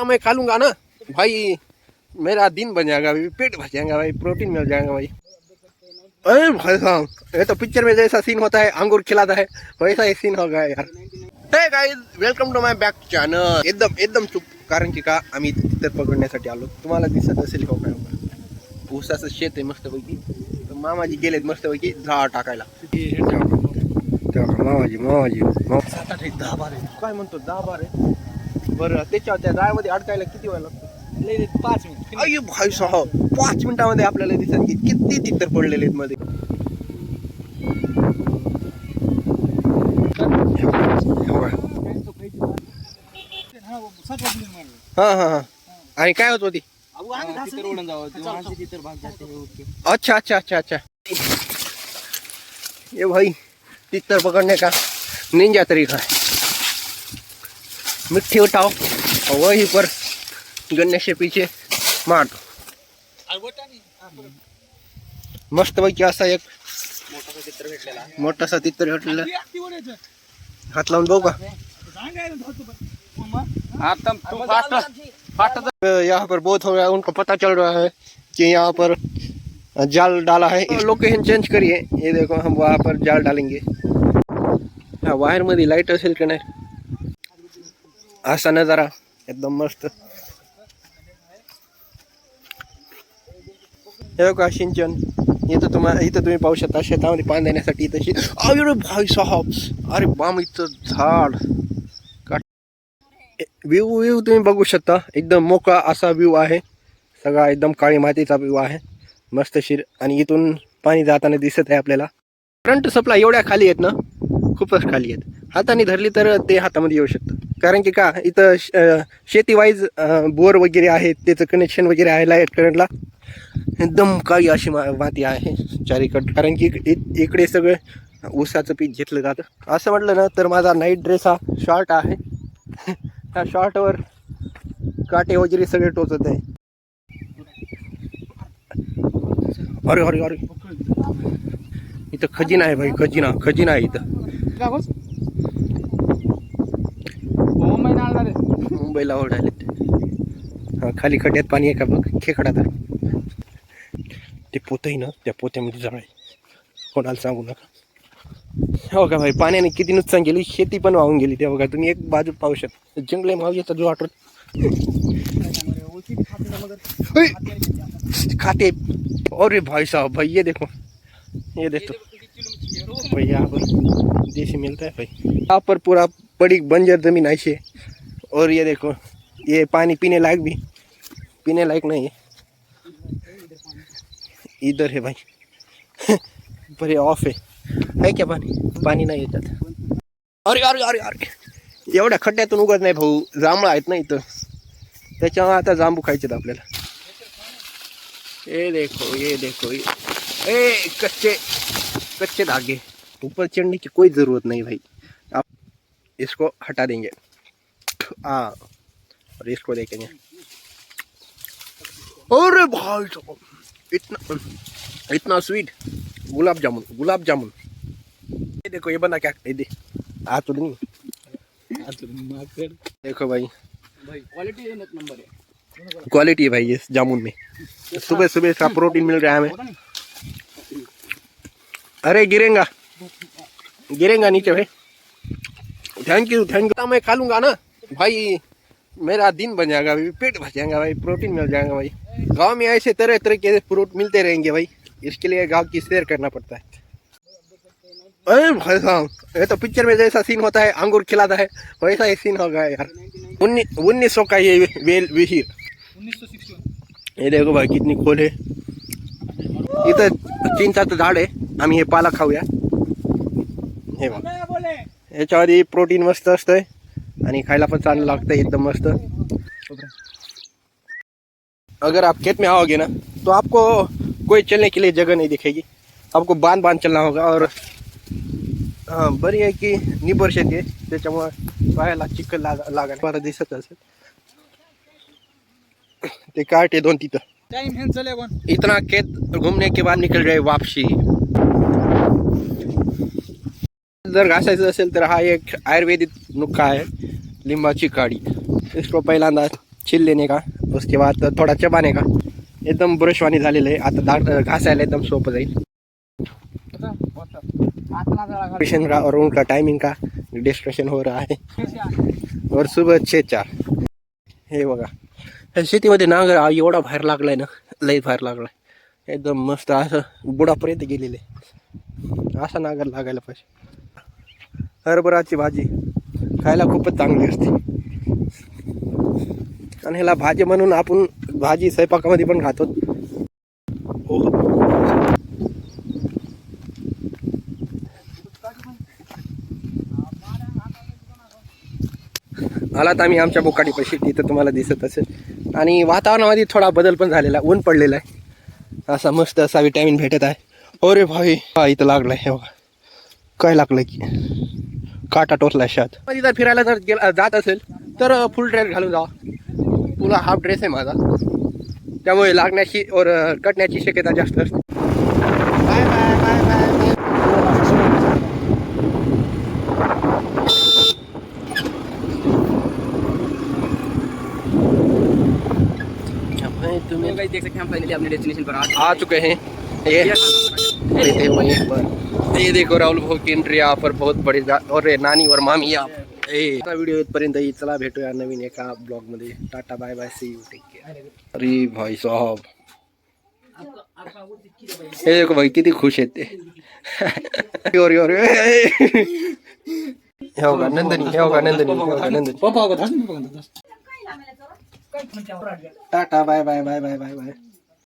जितना मैं खा लूँगा ना? भाई मेरा दिन बन जाएगा भाई पेट भर जाएगा भाई प्रोटीन मिल जाएगा भाई। अरे भाई साहब ये तो पिक्चर में जैसा सीन होता है अंगूर खिलाता है वैसा ही सीन होगा यार। Hey guys welcome to my back channel एकदम एकदम चूप कारण की का आम्ही तिथे पकडण्यासाठी आलो तुम्हाला दिसत असेल हो काय. ऊसाचं शेत आहे मस्तपैकी तर मामाजी गेलेत मस्तपैकी झाड टाकायला। तेव्हा मामाजी मामाजी मामा दहा बारा काय म्हणतो दहा बार बरं त्याच्या त्या जाळ्यामध्ये अडकायला किती वेळ लागतो? लय पाच मिनिट. अय भाई साहब पाच मिनिटामध्ये आपल्याला दिसत की किती तितर पडलेले आहेत मध्ये. हे. हा हा. हा आणि काय होत होती? अच्छा अच्छा अच्छा अच्छा. ये भाई तितर पकड़ने का? निंजा तरीका है मिट्टी उठाओ और वहीं पर गन्ने से पीछे मार दो मस्त पैकी असा एक मोठासा तितर भेटलेला हात लावून बघू का? यहाँ पर बहुत हो रहा है उनको पता चल रहा है कि यहाँ पर जाल डाला है। लोकेशन चेंज करिए। ये देखो हम वहाँ पर जाल डालेंगे। हाँ वायर मध्ये लाईट असेल का नाही असा नजारा एकदम मस्त. हे बघा सिंचन. इथं तुम्हाला इथं तुम्ही पाहू शकता शेतामध्ये पाणी देण्यासाठी तशी अरे भाई साहब! अरे बामीचं झाड. व्ह्यू व्ह्यू तुम्ही बघू शकता. एकदम मोकळा असा व्ह्यू आहे. सगळा एकदम काळी मातीचा व्ह्यू आहे. मस्त शिर आणि इथून पाणी जाताना दिसत आहे आपल्याला. करंट सप्लाय एवढ्या खाली आहेत ना? खूपच खाली आहेत. हाताने धरली तर ते हातामध्ये येऊ शकतं. कारण की का इथं श- शेतीवाईज बोर वगैरे आहे त्याचं कनेक्शन वगैरे आहे लाइट करंटला एकदम काळी अशी मा माती आहे चारीकड कारण की इ- इकडे सगळं ऊसाचं पीक घेतलं जातं. असं म्हटलं ना तर माझा नाईट ड्रेस हा शॉर्ट आहे. त्या शॉर्टवर काटे वगैरे सगळे टोचत आहे. अरे अरे अरे. इथं खजिना आहे भाई खजिना खजिना आहे इथं. मुंबईला ओढायलेत हा, खाली खड्ड्यात पाणी आहे का बघ? खेकडा तर ते पोतही ना, त्या पोत्यामध्ये आहे. कोणाला सांगू नका. हो का भाई, पाण्याने किती नुकसान केली? शेती पण वाहून गेली त्या बघा. तुम्ही एक बाजू पाहू शकता. जंगले मावळीचा जो वाटत खाते. अरे भाई साहब, भाई, ये देखो. ये देखो भाई, यहाँ पर देसी मिलता है भाई. यहाँ पर पूरा बड़ी बंजर ज़मीन ऐसी है और ये देखो ये पानी पीने लायक भी पीने लायक नहीं है। इधर है भाई। पर ये ऑफ़ है। है क्या पाणी पाणी नाही येतात अरे अरे अरे अरे एवढ्या खड्ड्यातून उगत नाही भाऊ. जांभळं आहेत ना इथं. त्याच्यामुळे आता जांबू खायचेत आपल्याला. ये देखो ये देखो ये. ए कच्चे कच्चे धागे. ऊपर चढ़ने की कोई ज़रूरत नहीं भाई. आप इसको हटा देंगे. हाँ और इसको देखेंगे। अरे भाई साहब इतना इतना स्वीट गुलाब जामुन गुलाब जामुन। ये देखो ये बना क्या? ये दे। आ तो नहीं देखो भाई। क्वालिटी नंबर है क्वालिटी है। भाई ये जामुन में। सुबह सुबह इसका प्रोटीन मिल रहा है हमें। अरे गिरेगा। गिरेगा नीचे भाई। थैंक यू थैंक यू मैं खा लूँगा ना। भाई, मेरा दिन बन जाएगा भाई, पेट भर जाएगा भाई प्रोटीन मिल जाएगा भाई। गाँव में ऐसे तरह तरह के फ्रूट मिलते रहेंगे भाई, इसके लिए गाँव की सैर करना पड़ता है। अरे भाई साहब, ये तो पिक्चर में जैसा सीन होता है, अंगूर खिलाता है, वैसा ही सीन होगा यार। उन्नीस सौ का ये वेल, विहीर। हे देखो भाई, कितनी खोल आहे इथं चिंचाचं झाड आहे आम्ही हे पाला खाऊया हे बघ बोले याच्यामध्ये प्रोटीन मस्त असतंय आणि खायला पण चांगलं लागतं एकदम मस्त. अगर आप खेत में आओगे ना तो आपको कोई चलने के लिए जगह नहीं दिखेगी। आपको बाँध बाँध चलना होगा और हाँ बरी आहे की निबर शेती आहे त्याच्यामुळे पायाला चिखल लाग लागा मला दिसत असेल ते काटे दोन तिथं। टाइम चले इतना खेत घूमने के बाद निकल रहे वापसी। जर घासायचं असेल तर हा एक आयुर्वेदिक नुक्का आहे. लिंबाची काडी. इसको पहिल्यांदा छिल लेने का? उसके बाद थोडा चबाने का? एकदम ब्रशवानी झालेलं. आहे आता दाट घासायला एकदम सोपं जाईल. स्टेशन का और उनका टाइमिंग का? डिस्कशन हो रहा है. और सुबह छे चार. हे बघा. शेतीमध्ये नांगर एवढा बाहेर लागलाय ना लई बाहेर लागलाय. एकदम मस्त असं बुडापर्यंत गेलेले. असा नांगर लागायला पाहिजे. हरभराची भाजी. खायला खूपच चांगली असते. आणि ह्याला भाजी म्हणून आपण भाजी स्वयंपाकामध्ये पण खातो. हो. आलात आम्ही आमच्या बोकाडीपाशी तिथं तुम्हाला दिसत असेल. आणि वातावरणामध्ये थोडा बदल पण झालेला आहे ऊन पडलेला आहे. असा मस्त असा विटॅमिन भेटत आहे. अरे भाई हा इथं लागलाय हे काय लागलं की? काटा टोचला शात. मध्ये जर फिरायला जर गेला जात असेल तर फुल ड्रेस घालून जा. तुला हाफ़ ड्रेस आहे माझा. त्यामुळे लागण्याची और कटण्याची शक्यता जास्त असते. बाय बाय बाय बाय तुम्ही देख सकते हैं हम फाइनली अपने डेस्टिनेशन पर आ चुके हैं ये. पर ये देखो राहुल भाऊ की एंट्री यहाँ पर बहुत बड़ी ये नानी और मामी या व्हिडिओ इथपर्यंत. चला भेटूया नवीन एका ब्लॉग मध्ये. Tata bye bye see you take care अरे भाई साहब. हे देखो भाई किती खुश आहेत ते. योर योर हे बघा नंदनी हे बघा नंदनी हे बघा नंदनी. पापा को धस पापा को धस tata bye bye bye bye bye bye